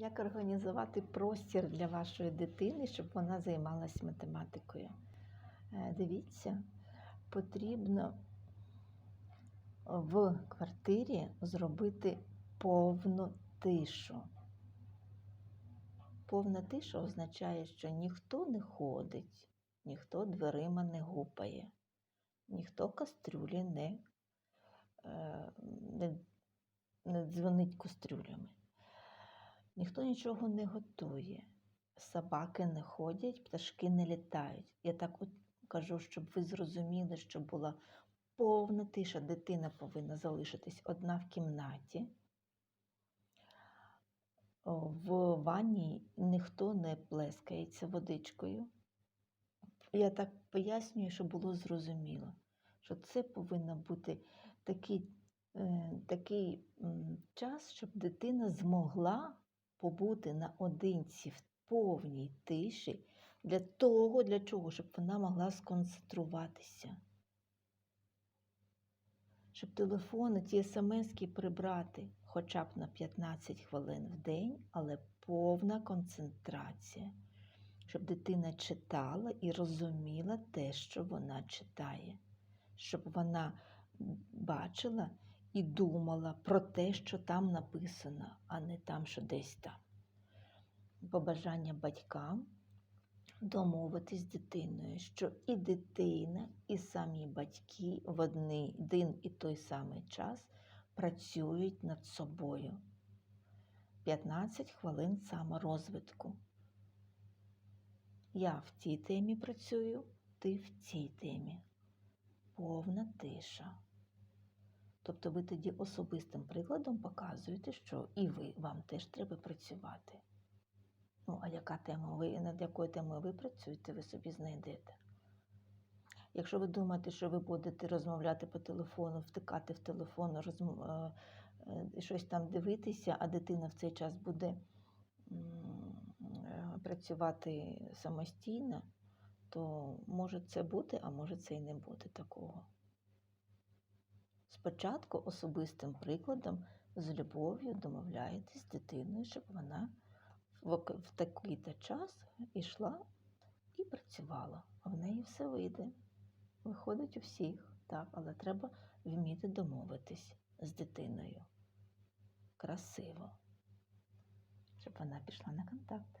Як організувати простір для вашої дитини, щоб вона займалась математикою? Е, Дивіться, потрібно в квартирі зробити повну тишу. Повна тиша означає, що ніхто не ходить, ніхто дверима не гупає, ніхто кастрюлі не, е, не, не дзвонить кастрюлями. Ніхто нічого не готує, собаки не ходять, пташки не літають. Я так от кажу, щоб ви зрозуміли, що була повна тиша. Дитина повинна залишитись одна в кімнаті. В ванні ніхто не плескається водичкою. Я так пояснюю, щоб було зрозуміло, що це повинен бути такий, е, такий час, щоб дитина змогла побути наодинці в повній тиші для того, для чого, щоб вона могла сконцентруватися. Щоб телефони, ті смски прибрати хоча б на 15 хвилин в день, але повна концентрація, щоб дитина читала і розуміла те, що вона читає, щоб вона бачила і думала про те, що там написано, а не там, що десь там. Побажання батькам домовитись з дитиною, що і дитина, і самі батьки в один і той самий час працюють над собою. 15 хвилин саморозвитку. Я в цій темі працюю, ти в цій темі. Повна тиша. Тобто ви тоді особистим прикладом показуєте, що і ви вам теж треба працювати. Ну, а яка тема ви над якою темою ви працюєте, ви собі знайдете. Якщо ви думаєте, що ви будете розмовляти по телефону, втикати в телефон, розм... е, е, щось там дивитися, а дитина в цей час буде е, працювати самостійно, то може це бути, а може це і не бути такого. Спочатку особистим прикладом з любов'ю домовляєтесь з дитиною, щоб вона в, такий-то час йшла і працювала. А в неї все вийде. Виходить у всіх, так, але треба вміти домовитись з дитиною. Красиво. Щоб вона пішла на контакт.